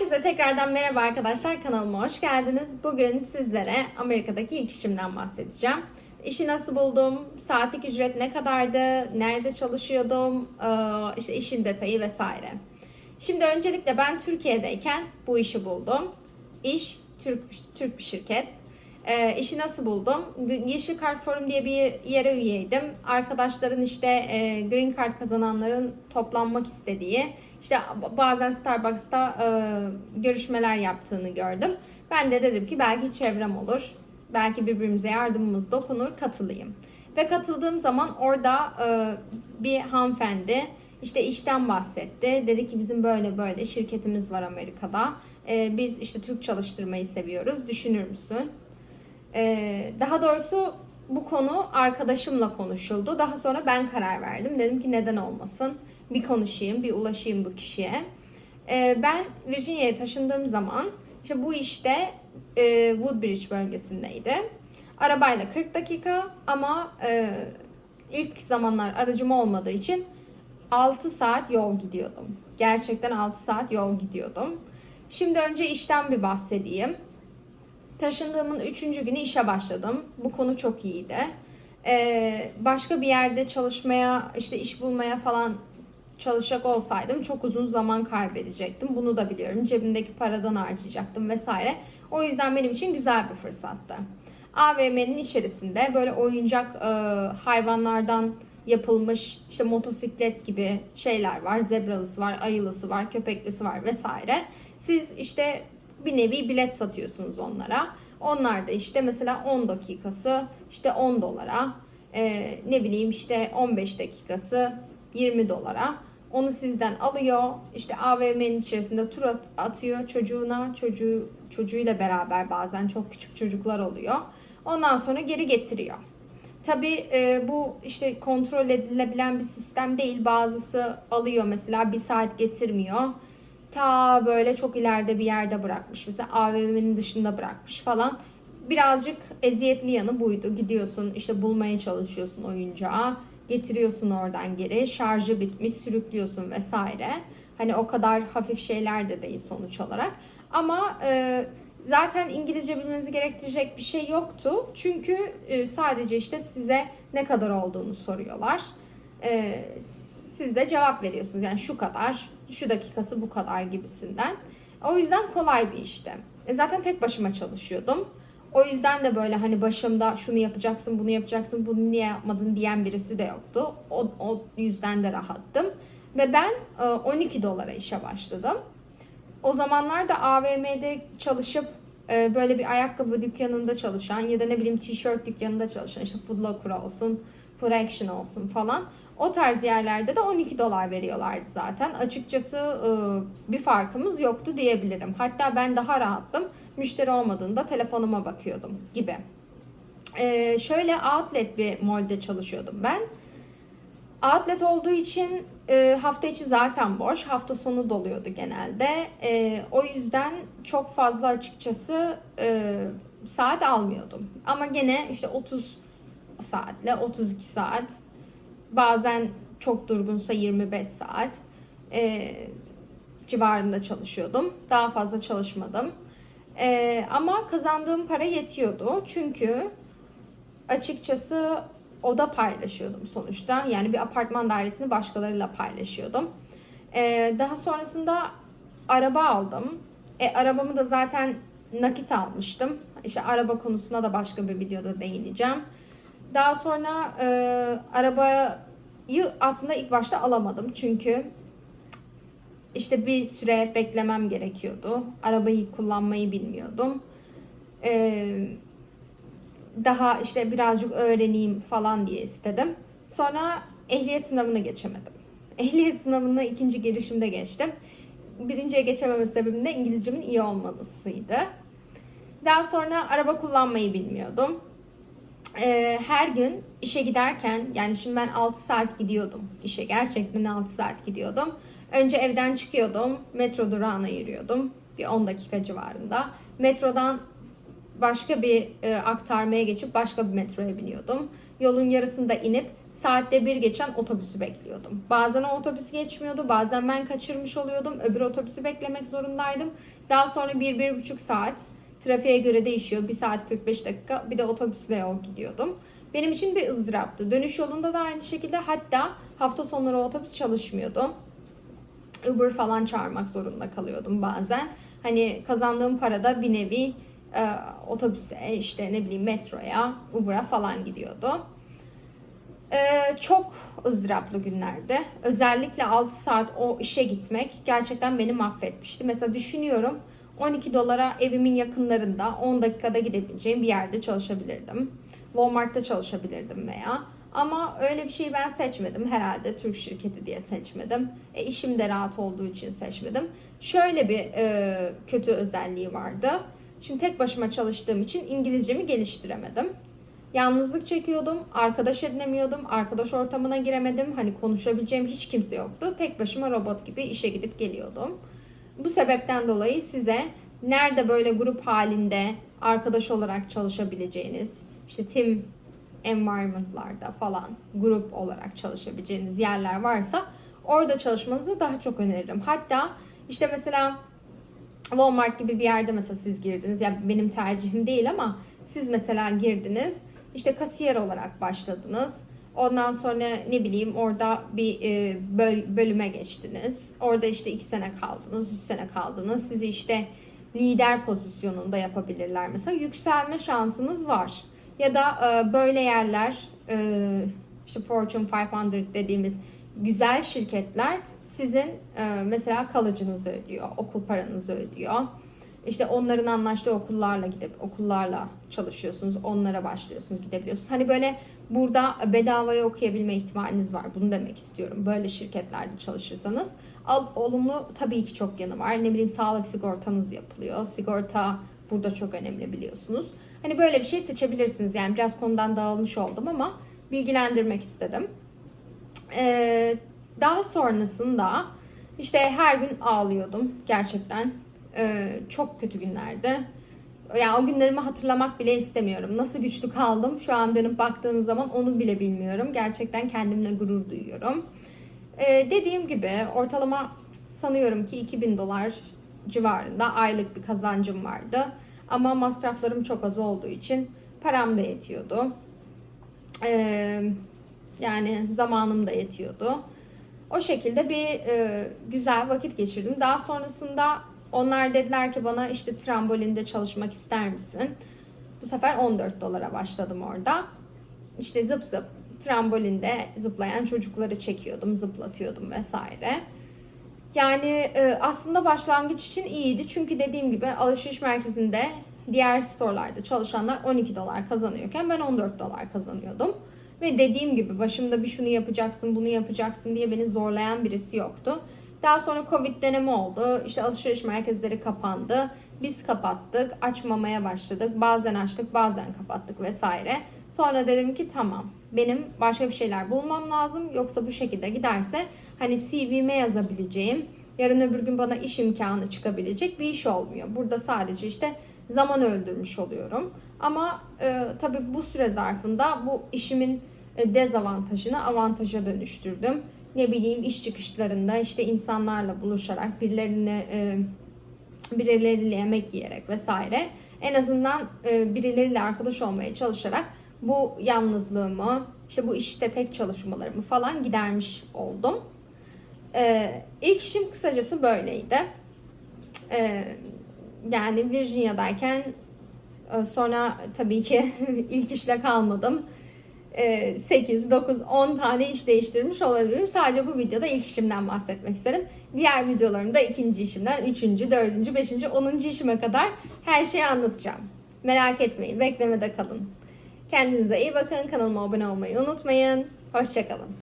Herkese tekrardan merhaba arkadaşlar kanalıma hoş geldiniz. Bugün sizlere Amerika'daki ilk işimden bahsedeceğim. İşi nasıl buldum, saatlik ücret ne kadardı, nerede çalışıyordum, işte işin detayı vesaire. Şimdi öncelikle ben Türkiye'deyken bu işi buldum. İş Türk Türk bir şirket. Ee, işi nasıl buldum? Yeşil Kart Forum diye bir yere üyeydim. Arkadaşların işte e, Green Card kazananların toplanmak istediği, işte bazen Starbucks'ta e, görüşmeler yaptığını gördüm. Ben de dedim ki belki çevrem olur. Belki birbirimize yardımımız dokunur, katılayım. Ve katıldığım zaman orada e, bir hanımefendi işte işten bahsetti. Dedi ki bizim böyle böyle şirketimiz var Amerika'da. E, biz işte Türk çalıştırmayı seviyoruz. Düşünür müsün? Ee, daha doğrusu bu konu arkadaşımla konuşuldu. Daha sonra ben karar verdim. Dedim ki neden olmasın? Bir konuşayım, bir ulaşayım bu kişiye. Ee, ben Virginia'ya taşındığım zaman işte bu işte e, Woodbridge bölgesindeydi. Arabayla 40 dakika ama e, ilk zamanlar aracım olmadığı için 6 saat yol gidiyordum. Gerçekten 6 saat yol gidiyordum. Şimdi önce işten bir bahsedeyim. Taşındığımın üçüncü günü işe başladım. Bu konu çok iyiydi. Ee, başka bir yerde çalışmaya, işte iş bulmaya falan çalışacak olsaydım çok uzun zaman kaybedecektim. Bunu da biliyorum. Cebimdeki paradan harcayacaktım vesaire. O yüzden benim için güzel bir fırsattı. AVM'nin içerisinde böyle oyuncak e, hayvanlardan yapılmış işte motosiklet gibi şeyler var. Zebralısı var, ayılısı var, köpeklisi var vesaire. Siz işte bir nevi bilet satıyorsunuz onlara. Onlar da işte mesela 10 dakikası işte 10 dolara, e, ne bileyim işte 15 dakikası 20 dolara. Onu sizden alıyor. işte AVM'nin içerisinde tur at- atıyor çocuğuna. Çocuğu çocuğuyla beraber bazen çok küçük çocuklar oluyor. Ondan sonra geri getiriyor. Tabii e, bu işte kontrol edilebilen bir sistem değil. Bazısı alıyor mesela bir saat getirmiyor. Ta böyle çok ileride bir yerde bırakmış. Mesela AVM'nin dışında bırakmış falan. Birazcık eziyetli yanı buydu. Gidiyorsun işte bulmaya çalışıyorsun oyuncağı. Getiriyorsun oradan geri. Şarjı bitmiş sürüklüyorsun vesaire. Hani o kadar hafif şeyler de değil sonuç olarak. Ama e, zaten İngilizce bilmenizi gerektirecek bir şey yoktu. Çünkü e, sadece işte size ne kadar olduğunu soruyorlar. E, siz de cevap veriyorsunuz. Yani şu kadar, şu dakikası bu kadar gibisinden. O yüzden kolay bir işti. E, zaten tek başıma çalışıyordum. O yüzden de böyle hani başımda şunu yapacaksın, bunu yapacaksın, bunu niye yapmadın diyen birisi de yoktu. O, o yüzden de rahattım. Ve ben e, 12 dolara işe başladım. O zamanlar da AVM'de çalışıp e, böyle bir ayakkabı dükkanında çalışan ya da ne bileyim tişört dükkanında çalışan işte Foot Locker olsun, Foot Action olsun falan. O tarz yerlerde de 12 dolar veriyorlardı zaten. Açıkçası e, bir farkımız yoktu diyebilirim. Hatta ben daha rahattım. Müşteri olmadığında telefonuma bakıyordum gibi. E, şöyle outlet bir molde çalışıyordum ben. Outlet olduğu için e, hafta içi zaten boş. Hafta sonu doluyordu genelde. O yüzden çok fazla açıkçası saat almıyordum. Ama gene işte 30 saatle 32 saat bazen çok durgunsa 25 saat e, civarında çalışıyordum. Daha fazla çalışmadım. E, ama kazandığım para yetiyordu. Çünkü açıkçası oda paylaşıyordum sonuçta. Yani bir apartman dairesini başkalarıyla paylaşıyordum. E, daha sonrasında araba aldım. E, arabamı da zaten nakit almıştım. İşte araba konusuna da başka bir videoda değineceğim. Daha sonra e, arabayı aslında ilk başta alamadım çünkü işte bir süre beklemem gerekiyordu. Arabayı kullanmayı bilmiyordum. E, daha işte birazcık öğreneyim falan diye istedim. Sonra ehliyet sınavını geçemedim. Ehliyet sınavını ikinci girişimde geçtim. Birinciye geçememe sebebim de İngilizcemin iyi olmamasıydı. Daha sonra araba kullanmayı bilmiyordum e, her gün işe giderken yani şimdi ben 6 saat gidiyordum işe gerçekten 6 saat gidiyordum. Önce evden çıkıyordum metro durağına yürüyordum bir 10 dakika civarında. Metrodan başka bir e, aktarmaya geçip başka bir metroya biniyordum. Yolun yarısında inip saatte bir geçen otobüsü bekliyordum. Bazen o otobüs geçmiyordu, bazen ben kaçırmış oluyordum. Öbür otobüsü beklemek zorundaydım. Daha sonra bir, bir buçuk saat trafiğe göre değişiyor. Bir saat 45 dakika bir de otobüsle yol gidiyordum. Benim için bir ızdıraptı. Dönüş yolunda da aynı şekilde hatta hafta sonları otobüs çalışmıyordu. Uber falan çağırmak zorunda kalıyordum bazen. Hani kazandığım parada bir nevi e, otobüse işte ne bileyim metroya, Uber'a falan gidiyordu. E, çok ızdıraplı günlerdi. Özellikle 6 saat o işe gitmek gerçekten beni mahvetmişti. Mesela düşünüyorum 12 dolara evimin yakınlarında 10 dakikada gidebileceğim bir yerde çalışabilirdim. Walmart'ta çalışabilirdim veya. Ama öyle bir şeyi ben seçmedim. Herhalde Türk şirketi diye seçmedim. E, işim de rahat olduğu için seçmedim. Şöyle bir e, kötü özelliği vardı. Şimdi tek başıma çalıştığım için İngilizcemi geliştiremedim. Yalnızlık çekiyordum, arkadaş edinemiyordum, arkadaş ortamına giremedim. Hani konuşabileceğim hiç kimse yoktu. Tek başıma robot gibi işe gidip geliyordum. Bu sebepten dolayı size nerede böyle grup halinde arkadaş olarak çalışabileceğiniz, işte team environment'larda falan grup olarak çalışabileceğiniz yerler varsa orada çalışmanızı daha çok öneririm. Hatta işte mesela Walmart gibi bir yerde mesela siz girdiniz. Yani benim tercihim değil ama siz mesela girdiniz. işte kasiyer olarak başladınız. Ondan sonra ne bileyim orada bir e, böl- bölüme geçtiniz. Orada işte iki sene kaldınız, üç sene kaldınız. Sizi işte lider pozisyonunda yapabilirler mesela. Yükselme şansınız var. Ya da e, böyle yerler e, işte Fortune 500 dediğimiz güzel şirketler sizin e, mesela kalıcınızı ödüyor, okul paranızı ödüyor. İşte onların anlaştığı okullarla gidip okullarla çalışıyorsunuz, onlara başlıyorsunuz, gidebiliyorsunuz. Hani böyle burada bedavaya okuyabilme ihtimaliniz var. Bunu demek istiyorum. Böyle şirketlerde çalışırsanız. Al, olumlu tabii ki çok yanı var. Ne bileyim sağlık sigortanız yapılıyor. Sigorta burada çok önemli biliyorsunuz. Hani böyle bir şey seçebilirsiniz. Yani biraz konudan dağılmış oldum ama bilgilendirmek istedim. Ee, daha sonrasında işte her gün ağlıyordum gerçekten. Ee, çok kötü günlerdi. Yani o günlerimi hatırlamak bile istemiyorum. Nasıl güçlü kaldım şu an dönüp baktığım zaman onu bile bilmiyorum. Gerçekten kendimle gurur duyuyorum. Ee, dediğim gibi ortalama sanıyorum ki 2000 dolar civarında aylık bir kazancım vardı. Ama masraflarım çok az olduğu için param da yetiyordu. Ee, yani zamanım da yetiyordu. O şekilde bir e, güzel vakit geçirdim. Daha sonrasında onlar dediler ki bana işte trambolinde çalışmak ister misin? Bu sefer 14 dolara başladım orada. İşte zıp zıp trambolinde zıplayan çocukları çekiyordum, zıplatıyordum vesaire. Yani e, aslında başlangıç için iyiydi. Çünkü dediğim gibi alışveriş merkezinde diğer storelarda çalışanlar 12 dolar kazanıyorken ben 14 dolar kazanıyordum. Ve dediğim gibi başımda bir şunu yapacaksın, bunu yapacaksın diye beni zorlayan birisi yoktu. Daha sonra Covid dönemi oldu. İşte alışveriş merkezleri kapandı. Biz kapattık, açmamaya başladık. Bazen açtık, bazen kapattık vesaire. Sonra dedim ki tamam, benim başka bir şeyler bulmam lazım. Yoksa bu şekilde giderse hani CV'me yazabileceğim, yarın öbür gün bana iş imkanı çıkabilecek bir iş olmuyor. Burada sadece işte zaman öldürmüş oluyorum. Ama e, tabii bu süre zarfında bu işimin e, dezavantajını avantaja dönüştürdüm. Ne bileyim iş çıkışlarında işte insanlarla buluşarak birilerine e, birileriyle yemek yiyerek vesaire en azından e, birileriyle arkadaş olmaya çalışarak bu yalnızlığımı işte bu işte tek çalışmalarımı falan gidermiş oldum. E, ilk işim kısacası böyleydi. E, yani Virginia'dayken e, sonra tabii ki ilk işle kalmadım. 8, 9, 10 tane iş değiştirmiş olabilirim. Sadece bu videoda ilk işimden bahsetmek isterim. Diğer videolarımda ikinci işimden, üçüncü, dördüncü, beşinci, onuncu işime kadar her şeyi anlatacağım. Merak etmeyin, beklemede kalın. Kendinize iyi bakın, kanalıma abone olmayı unutmayın. Hoşçakalın.